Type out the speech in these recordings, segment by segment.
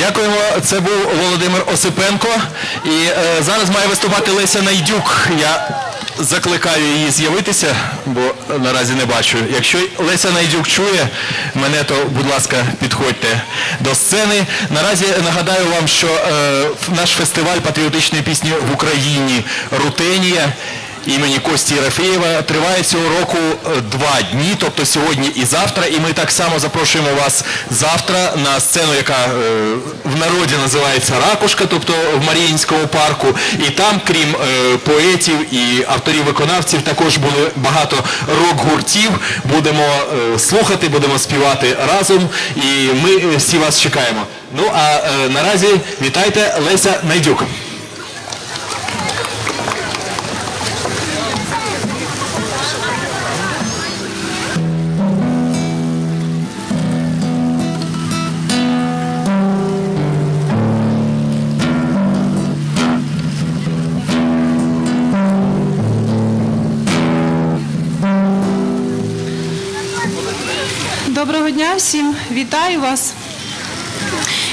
Дякуємо. Це був Володимир Осипенко. І е, зараз має виступати Леся Найдюк. Я закликаю її з'явитися, бо наразі не бачу. Якщо Леся Найдюк чує мене, то, будь ласка, підходьте до сцени. Наразі нагадаю вам, що е, наш фестиваль патріотичної пісні в Україні Рутенія імені Кості Єрофеєва триває цього року е, два дні, тобто сьогодні і завтра. І ми так само запрошуємо вас завтра на сцену, яка е, в народі називається Ракушка, тобто в Маріїнському парку. І там, крім е, поетів і авторів-виконавців, також були багато рок-гуртів. Будемо слухати, будемо співати разом. І ми всі вас чекаємо. Ну а наразі вітайте Леся Найдюк. Доброго дня всім, вітаю вас.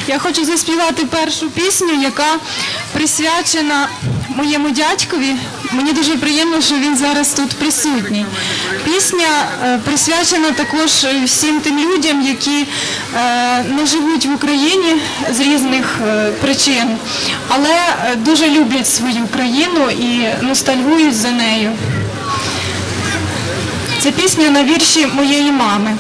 Я хочу заспівати першу пісню, яка присвячена моєму дядькові. Мені дуже приємно, що він зараз тут присутній. Пісня е, присвячена також всім тим людям, які е, не живуть в Україні з різних е, причин, але е, дуже люблять свою країну і ностальгують за нею. Це пісня на вірші моєї мами.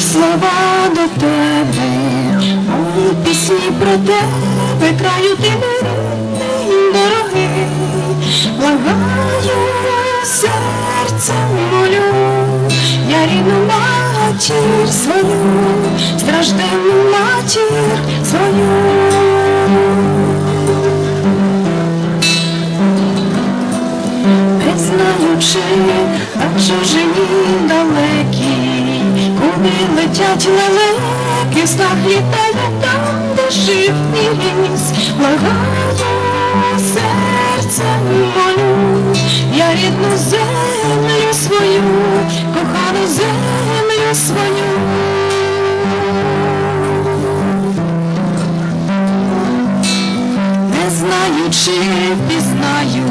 Слова до тебе, мої пісні про тебе, краю ти мирний, дорогий, благаю серцем молю, я рідну матір свою, стражденну матір свою. Летять лелеки, снах там, де жив ніс, благаю серцем молю, я рідну землю свою, кохану землю свою. Не знаю, чи пізнаю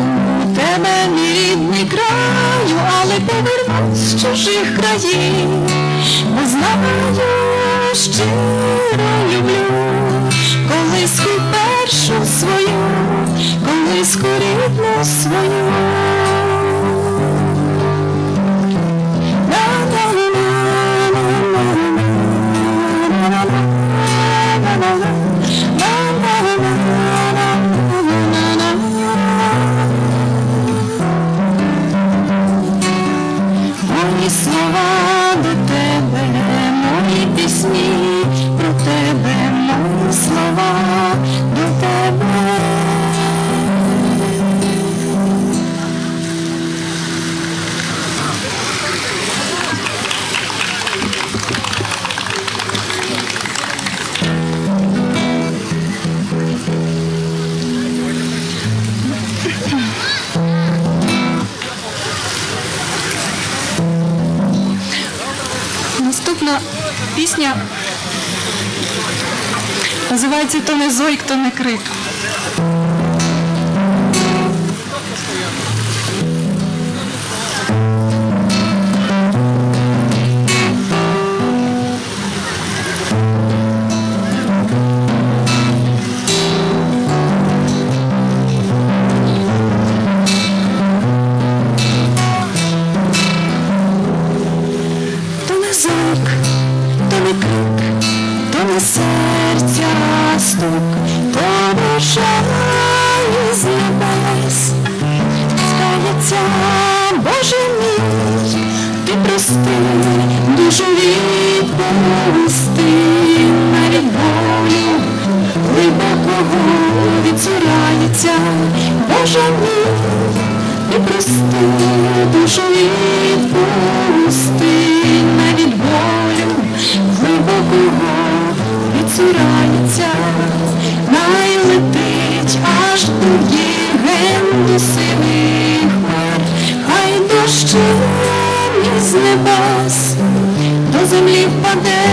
тебе, мій рідний краю, але повернусь з чужих країв, не знаю, щиро люблю, коли першу Наступна пісня називається То не зойк, то не крик. Тому серця стук, то шараю з небес, Скається, Боже мій, ти прости, душу відпусти, навіть болю глибокого відсурається, Боже мій, ти прости, душу відпусти глибокого відцурається, найлетить аж до єген до сивих хмар, хай дощем із небес до землі впаде,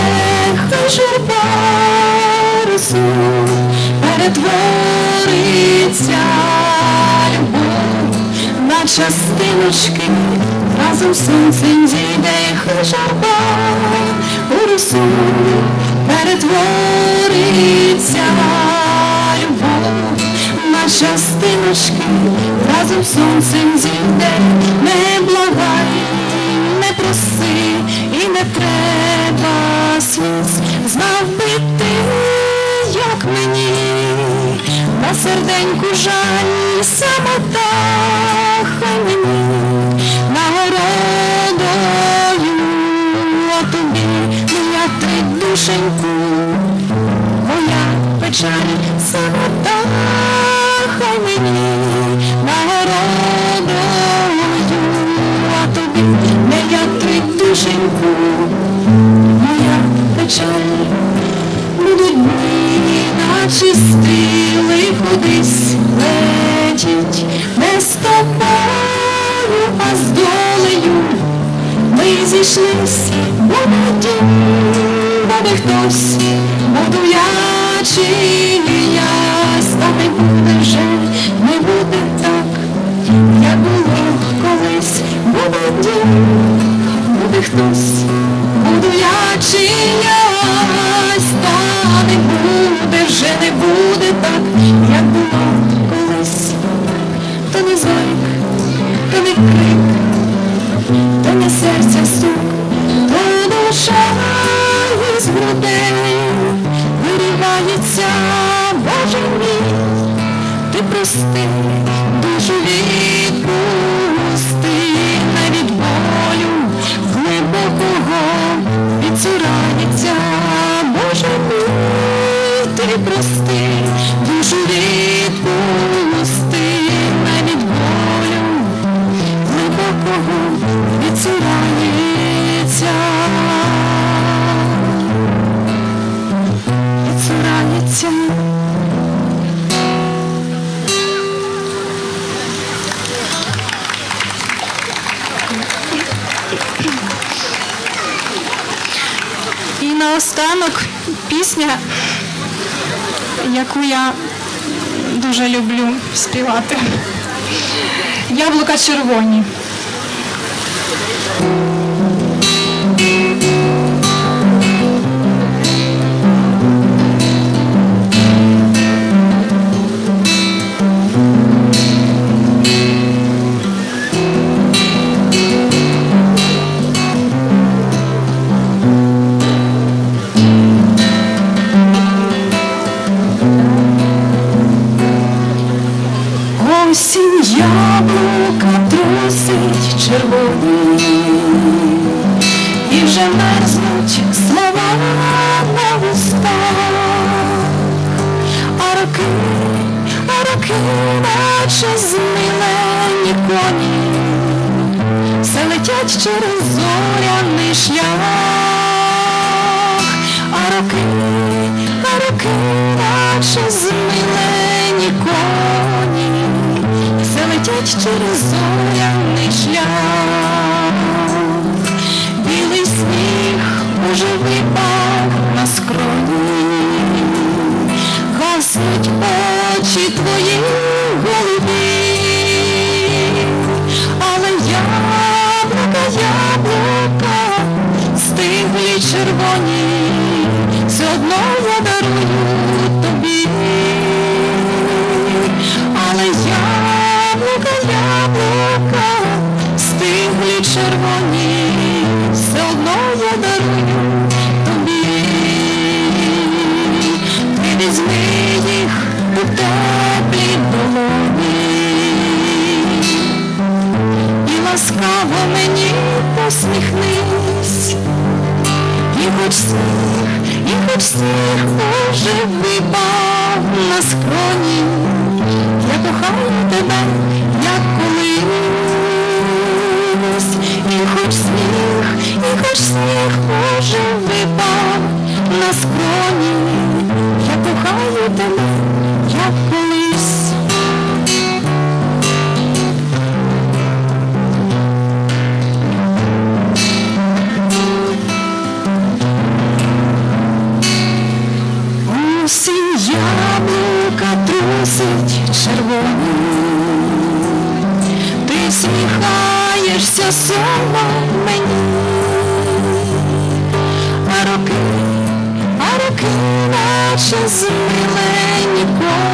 хай журба росу перетвориться любов на частиночки, разом сонцем зійде, хай у росу перетвориться любов на частиночки, разом сонцем зійде, не благай, не проси і не треба сліз, знав би ти, як мені, на серденьку жаль, самота, хтось, буду я чи я, стати буде прости, душу відпусти, навіть болю глибокого відцурається. Відцурається. І наостанок пісня, яку я дуже люблю співати. Яблука червоні. Трусить червоні, і вже мерзнуть слова на а роки, а роки, наче змилені коні, летять через зоряний шлях, летять на наче змилені коні,